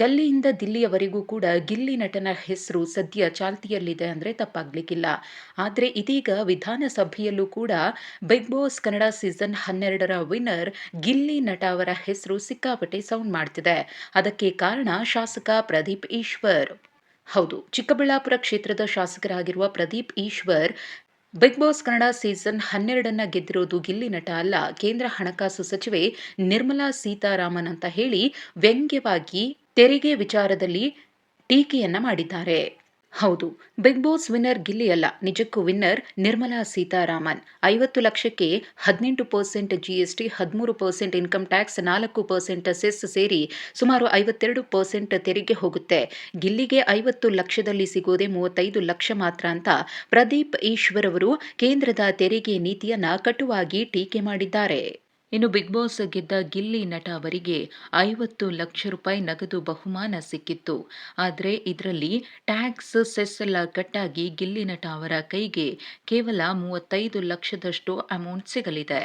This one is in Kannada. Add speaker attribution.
Speaker 1: ಗಲ್ಲಿಯಿಂದ ದಿಲ್ಲಿಯವರೆಗೂ ಕೂಡ ಗಿಲ್ಲಿ ನಟನ ಹೆಸರು ಸದ್ಯ ಚಾಲ್ತಿಯಲ್ಲಿದೆ ಅಂದರೆ ತಪ್ಪಾಗ್ಲಿಕ್ಕಿಲ್ಲ. ಆದರೆ ಇದೀಗ ವಿಧಾನಸಭೆಯಲ್ಲೂ ಕೂಡ ಬಿಗ್ ಬಾಸ್ ಕನ್ನಡ ಸೀಸನ್ ಹನ್ನೆರಡರ ವಿನ್ನರ್ ಗಿಲ್ಲಿ ನಟ ಅವರ ಹೆಸರು ಸಿಕ್ಕಾಪಟ್ಟೆ ಸೌಂಡ್ ಮಾಡ್ತಿದೆ. ಅದಕ್ಕೆ ಕಾರಣ ಶಾಸಕ ಪ್ರದೀಪ್ ಈಶ್ವರ್. ಹೌದು, ಚಿಕ್ಕಬಳ್ಳಾಪುರ ಕ್ಷೇತ್ರದ ಶಾಸಕರಾಗಿರುವ Pradeep Eshwar big boss Kannada season ಹನ್ನೆರಡನ್ನ ಗೆದ್ದಿರೋದು ಗಿಲ್ಲಿ ನಟ ಅಲ್ಲ. ಕೇಂದ್ರ ಹಣಕಾಸು ಸಚಿವೆ ನಿರ್ಮಲಾ ಸೀತಾರಾಮನ್ ಅಂತ ಹೇಳಿ ವ್ಯಂಗ್ಯವಾಗಿ ತೆರಿಗೆ ವಿಚಾರದಲ್ಲಿ ಟೀಕೆಯನ್ನ ಮಾಡಿದ್ದಾರೆ. ಹೌದು, ಬಿಗ್ ಬಾಸ್ ವಿನ್ನರ್ ಗಿಲ್ಲಿ ಅಲ್ಲ ನಿಜಕ್ಕೂ ವಿನ್ನರ್ ನಿರ್ಮಲಾ ಸೀತಾರಾಮನ್. ಐವತ್ತು ಲಕ್ಷಕ್ಕೆ ಹದಿನೆಂಟು ಪರ್ಸೆಂಟ್ ಜಿಎಸ್ಟಿ ಹದಿಮೂರು ಪರ್ಸೆಂಟ್ ಇನ್ಕಮ್ ಟ್ಯಾಕ್ಸ್, ನಾಲ್ಕು ಪರ್ಸೆಂಟ್ ಸೆಸ್ ಸೇರಿ ಸುಮಾರು ಐವತ್ತೆರಡು ಪರ್ಸೆಂಟ್ ತೆರಿಗೆ ಹೋಗುತ್ತೆ. ಗಿಲ್ಲಿಗೆ ಐವತ್ತು ಲಕ್ಷದಲ್ಲಿ ಸಿಗೋದೆ ಮೂವತ್ತೈದು ಲಕ್ಷ ಮಾತ್ರ ಅಂತ ಪ್ರದೀಪ್ ಈಶ್ವರ್ ಅವರು ಕೇಂದ್ರದ ತೆರಿಗೆ ನೀತಿಯನ್ನ ಕಟುವಾಗಿ ಟೀಕೆ ಮಾಡಿದ್ದಾರೆ. ಇನ್ನು ಬಿಗ್ ಬಾಸ್ ಗೆದ್ದ ಗಿಲ್ಲಿ ನಟ ಅವರಿಗೆ ಐವತ್ತು ಲಕ್ಷ ರೂಪಾಯಿ ನಗದು ಬಹುಮಾನ ಸಿಕ್ಕಿತ್ತು. ಆದರೆ ಇದರಲ್ಲಿ ಟ್ಯಾಕ್ಸ್ ಸೆಸ್ ಎಲ್ಲ ಕಟ್ಟಾಗಿ ಗಿಲ್ಲಿ ನಟ ಅವರ ಕೈಗೆ ಕೇವಲ ಮೂವತ್ತೈದು ಲಕ್ಷದಷ್ಟು ಅಮೌಂಟ್ ಸಿಗಲಿದೆ.